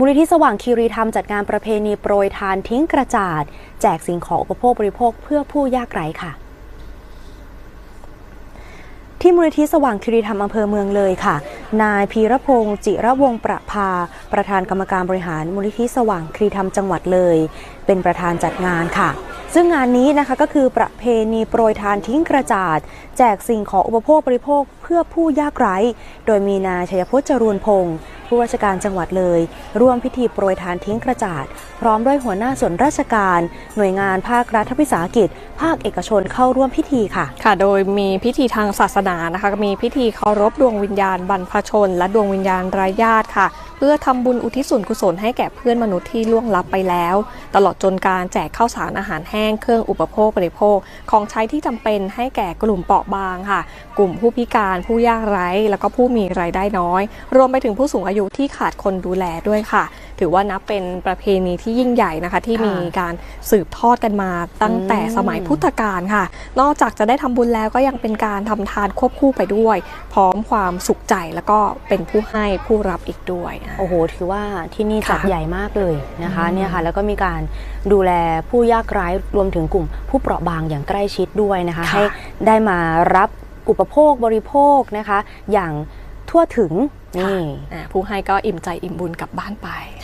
มูลนิธิสว่างคีรีธรรมจัดงานประเพณีโปรยทานทิ้งกระจาด แจกสิ่งของอุปโภคบริโภคเพื่อผู้ยากไร้ค่ะ ที่มูลนิธิสว่างคีรีธรรมอำเภอเมืองเลยค่ะ นายพีรพงศ์จิระวงศ์ประภา ประธานกรรมการบริหารมูลนิธิสว่างคีรีธรรมจังหวัดเลย เป็นประธานจัดงานค่ะซึ่งงานนี้นะคะก็คือประเพณีโปรยทานทิ้งกระจาด แจกสิ่งของอุปโภคบริโภคเพื่อผู้ยากไร้ โดยมีนายชัยพจน์จรูนพงศ์ ผู้ราชการจังหวัดเลย ร่วมพิธีโปรยทานทิ้งกระจาด พร้อมด้วยหัวหน้าส่วนราชการ หน่วยงานภาครัฐวิสาหกิจ ภาคเอกชนเข้าร่วมพิธีค่ะ ค่ะ โดยมีพิธีทางศาสนานะคะมีพิธีเคารพดวงวิญญาณบรรพชน และดวงวิญญาณรายญาติค่ะ เพื่อทำบุญอุทิศส่วนกุศลให้แก่เพื่อนมนุษย์ที่ล่วงลับไปแล้ว ตลอดจนการแจกข้าวสารอาหารแห้งเครื่องอุปโภคบริโภค ของใช้ที่จำเป็นให้แก่กลุ่มเปราะบางค่ะ กลุ่มผู้พิการผู้ยากไร้ แล้วก็ผู้มีรายได้น้อย รวมไปถึงผู้สูงอายุที่ขาดคนดูแลด้วยค่ะ ถือว่านับเป็นประเพณีที่ยิ่งใหญ่นะคะ ที่ค่ะมีการสืบทอดกันมาตั้งแต่อืมสมัยพุทธกาลค่ะ นอกจากจะได้ทำบุญแล้วก็ยังเป็นการทำทานควบคู่ไปด้วย พร้อมความสุขใจแล้วก็เป็นผู้ให้ผู้รับอีกด้วยอะโอ้โห ถือว่าที่นี่จัดค่ะใหญ่มากเลยนะคะอืมเนี่ยค่ะแล้วก็มีการดูแลผู้ยากไร้รวมถึงกลุ่ม ผู้เปราะบางอย่างใกล้ชิดด้วยนะคะค่ะให้ได้มารับอุปโภคบริโภคนะคะ อย่างทั่วถึงนี่อะผู้ให้ก็อิ่มใจอิ่มบุญกลับบ้านไป